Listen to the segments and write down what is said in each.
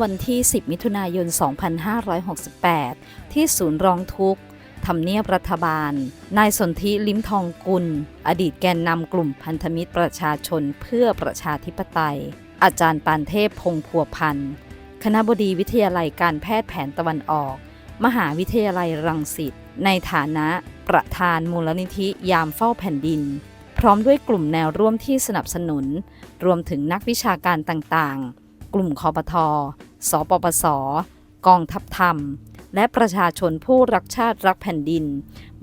วันที่ 10 มิถุนายน 2568 ที่ศูนย์ร้องทุกข์ทำเนียบรัฐบาล นายสนธิลิ้มทองกุล อดีตแกนนำกลุ่มพันธมิตรประชาชนเพื่อประชาธิปไตย อาจารย์ปานเทพพงพัวพันธ์ คณะบดีวิทยาลัยการแพทย์แผนตะวันออก มหาวิทยาลัยรังสิต ในฐานะประธานมูลนิธิยามเฝ้าแผ่นดิน พร้อมด้วยกลุ่มแนวร่วมที่สนับสนุน รวมถึงนักวิชาการต่างๆ กลุ่มคอปทอสปปส กองทัพธรรม และประชาชนผู้รักชาติรักแผ่นดิน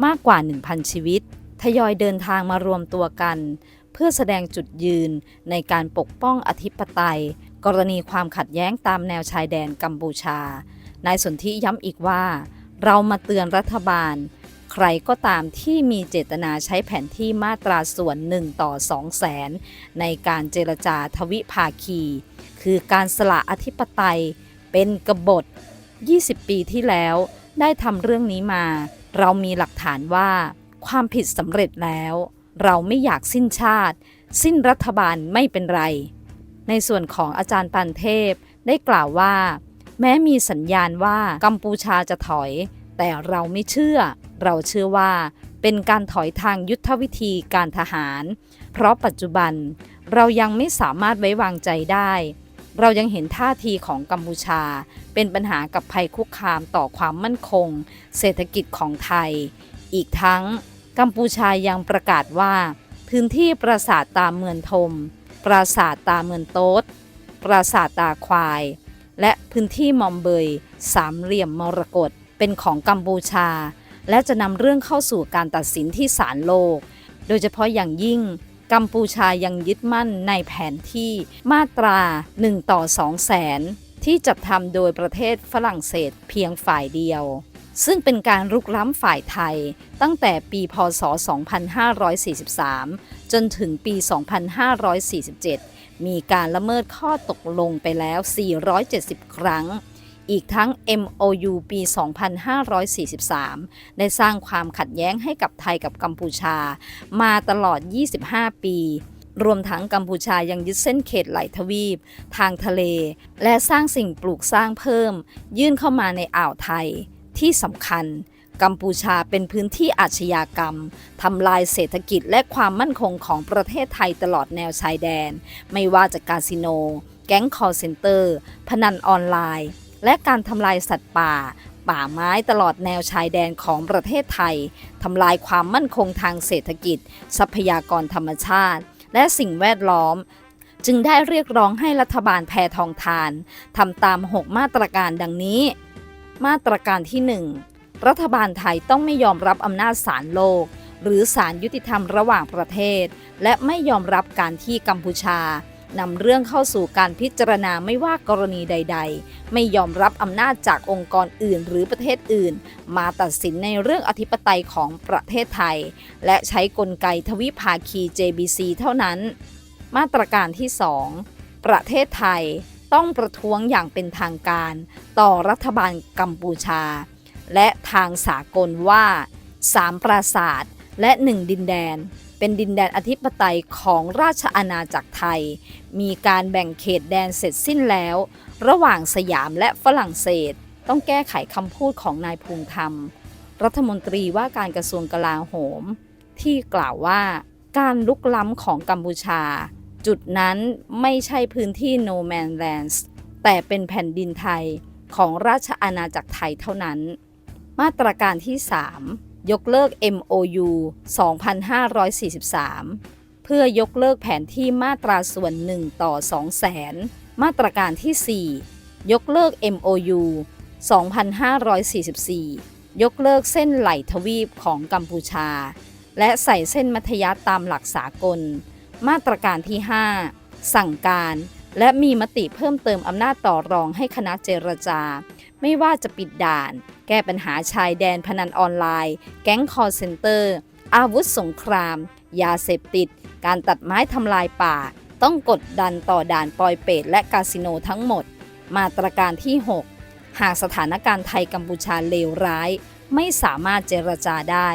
มากกว่า 1,000 ชีวิต ทยอยเดินทางมารวมตัวกัน เพื่อแสดงจุดยืนในการปกป้องอธิปไตย กรณีความขัดแย้งตามแนวชายแดนกัมพูชา นายสนธิย้ำอีกว่า เรามาเตือนรัฐบาล ใครก็ตามที่มีเจตนาใช้แผนที่มาตราส่วน 1 ต่อ 2 แสน ในการเจรจาทวิภาคี คือการสละอธิปไตย เป็นกบฏ 20 ปีที่แล้วได้ทำเรื่องนี้มา เรามีหลักฐานว่า ความผิดสำเร็จแล้ว เราไม่อยากสิ้นชาติ สิ้นรัฐบาลไม่เป็นไร ในส่วนของอาจารย์ปันเทพได้กล่าวว่า แม้มีสัญญาณว่ากัมพูชาจะถอย แต่เราไม่เชื่อ เราเชื่อว่าเป็นการถอยทางยุทธวิธีการทหาร เพราะปัจจุบันเรายังไม่สามารถไว้วางใจได้ เรายังเห็นท่าทีของกัมพูชา เป็นปัญหากับภัยคุกคามต่อความมั่นคง เศรษฐกิจของไทย อีกทั้งกัมพูชายังประกาศว่า พื้นที่ปราสาทตาเมือนทม ปราสาทตาเมือนโต๊ดปราสาทตาควาย และพื้นที่มอมเบย สามเหลี่ยมมรกตเป็นของกัมพูชา และจะนำเรื่องเข้าสู่การตัดสินที่ศาลโลก โดยเฉพาะอย่างยิ่งกัมพูชายังยึดมั่นในแผนที่มาตรา 1 ต่อ 2 แสน ที่จัดทำโดยประเทศฝรั่งเศสเพียงฝ่ายเดียว ซึ่งเป็นการรุกล้ำฝ่ายไทย ตั้งแต่ปีพศ 2543 จนถึงปี 2547 มีการละเมิดข้อตกลงไปแล้ว 470 ครั้ง อีกทั้ง MOU ปี 2543 ได้สร้างความขัดแย้งให้กับไทยกับกัมพูชา มาตลอด 25 ปี รวมทั้งกัมพูชายังยึดเส้นเขตไหลทวีป ทางทะเล และสร้างสิ่งปลูกสร้างเพิ่ม ยื่นเข้ามาในอ่าวไทย ที่สำคัญกัมพูชาเป็นพื้นที่อาชญากรรม ทำลายเศรษฐกิจและความมั่นคงของประเทศไทยตลอดแนวชายแดน ไม่ว่าจากคาสิโน แก๊งคอร์เซนเตอร์ พนันออนไลน์ และการทำลายสัตว์ป่า ป่าไม้ตลอดแนวชายแดนของประเทศไทยทำลายความมั่นคงทางเศรษฐกิจ ทรัพยากรธรรมชาติ และสิ่งแวดล้อมจึงได้เรียกร้องให้รัฐบาลแพทองทานทำตาม 6 มาตรการดังนี้ มาตรการที่ 1 รัฐบาลไทยต้องไม่ยอมรับอำนาจศาลโลก หรือศาลยุติธรรมระหว่างประเทศ และไม่ยอมรับการที่กัมพูชา นำเรื่องเข้าสู่การพิจารณาไม่ว่ากรณีใด ๆ ไม่ยอมรับอำนาจจากองค์กรอื่น หรือประเทศอื่น มาตัดสินในเรื่องอธิปไตยของประเทศไทย และใช้กลไกทวิภาคี JBC เท่านั้น มาตรการที่ 2 ประเทศไทยต้องประท้วงอย่างเป็นทางการ ต่อรัฐบาลกัมพูชา และทางสากลว่า 3 ปราศาสตร์และ 1 ดินแดน เป็นดินแดนอธิปไตยของราชอาณาจักรไทย มีการแบ่งเขตแดนเสร็จสิ้นแล้ว ระหว่างสยามและฝรั่งเศส ต้องแก้ไขคำพูดของนายภูมิธรรม รัฐมนตรีว่าการกระทรวงกลาโหม ที่กล่าวว่าการลุกล้ำของกัมพูชา จุดนั้นไม่ใช่พื้นที่ no man lands แต่เป็นแผ่นดินไทยของราชอาณาจักรไทยเท่านั้น มาตรการที่ 3 ยกเลิก MOU 2543 เพื่อยกเลิกแผนที่มาตราส่วน 1 ต่อ 2 แสน มาตรการที่ 4 ยกเลิก MOU 2544 ยกเลิกเส้นไหลทวีปของกัมพูชา และใส่เส้นมัธยัตามหลักสากล มาตรการที่ 5 สั่งการ และมีมติเพิ่มเติมอำนาจต่อรองให้คณะเจรจา ไม่ว่าจะปิดด่าน แก้ปัญหาชายแดนพนันออนไลน์ แก๊งคอร์เซนเตอร์ อาวุธสงคราม ยาเสพติด การตัดไม้ทำลายป่า ต้องกดดันต่อด่านปอยเปตและคาสิโนทั้งหมด มาตรการที่ 6 หากสถานการณ์ไทยกัมพูชาเลวร้าย ไม่สามารถเจรจาได้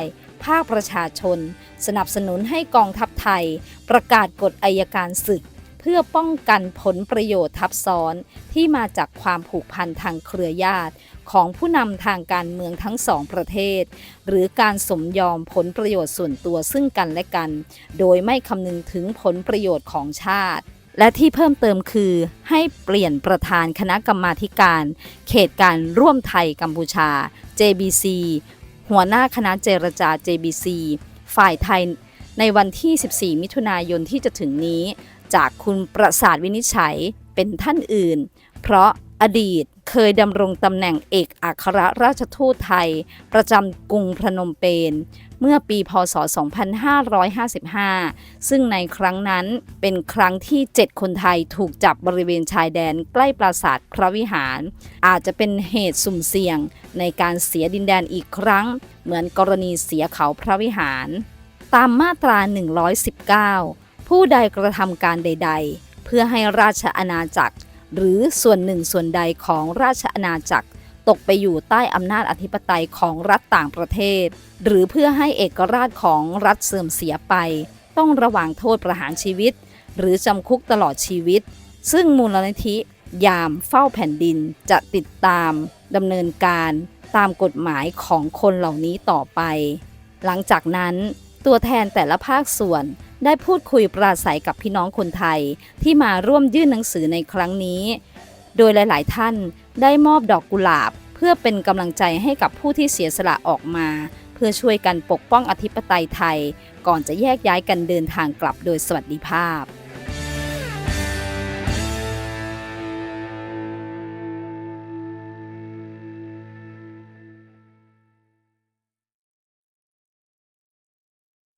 ภาคประชาชน สนับสนุนให้กองทัพไทย ประกาศกฎอายการศึก พื่อป้องกันผลประโยชน์ทับซ้อนที่มาจากความผูกพันทางเครือญาติของผู้นำทางการเมืองทั้งสองประเทศ หรือการสมยอมผลประโยชน์ส่วนตัวซึ่งกันและกัน โดยไม่คำนึงถึงผลประโยชน์ของชาติ และที่เพิ่มเติมคือ ให้เปลี่ยนประธานคณะกรรมาการ เขตการร่วมไทยกัมพูชา JBC หัวหน้าคณะเจรจา JBC ฝ่ายไทยในวันที่ 14 มิถุนายนที่จะถึงนี้ จากคุณประสาทวินิจฉัยเป็นท่านอื่น เพราะอดีตเคยดำรงตำแหน่งเอกอัครราชทูตไทย ประจำกรุงพนมเปญเมื่อปีพศ 2555 ซึ่งในครั้งนั้นเป็นครั้งที่ 7 คนไทยถูกจับบริเวณชายแดนใกล้ปราสาทพระวิหาร อาจจะเป็นเหตุสุ่มเสี่ยงในการเสียดินแดนอีกครั้ง เหมือนกรณีเสียเขาพระวิหาร ตามมาตรา 119 ผู้ใดกระทำการใด ๆ เพื่อให้ราชอาณาจักร หรือส่วนหนึ่งส่วนใดของราชอาณาจักร ตกไปอยู่ใต้อำนาจอธิปไตยของรัฐต่างประเทศ หรือเพื่อให้เอกราชของรัฐเสื่อมเสียไป ต้องระวางโทษประหารชีวิต หรือจำคุกตลอดชีวิต ซึ่งมูลนิธิ ยามเฝ้าแผ่นดินจะติดตามดำเนินการตามกฎหมายของคนเหล่านี้ต่อไป หลังจากนั้นตัวแทนแต่ละภาคส่วน ได้พูดคุยปราศัยกับพี่น้องคนไทยที่มาร่วมยื่นหนังสือในครั้งนี้ โดยหลาย ๆ ท่านได้มอบดอกกุหลาบ เพื่อเป็นกำลังใจให้กับผู้ที่เสียสละออกมา เพื่อช่วยกันปกป้องอธิปไตยไทย ก่อนจะแยกย้ายกันเดินทางกลับโดยสวัสดิภาพ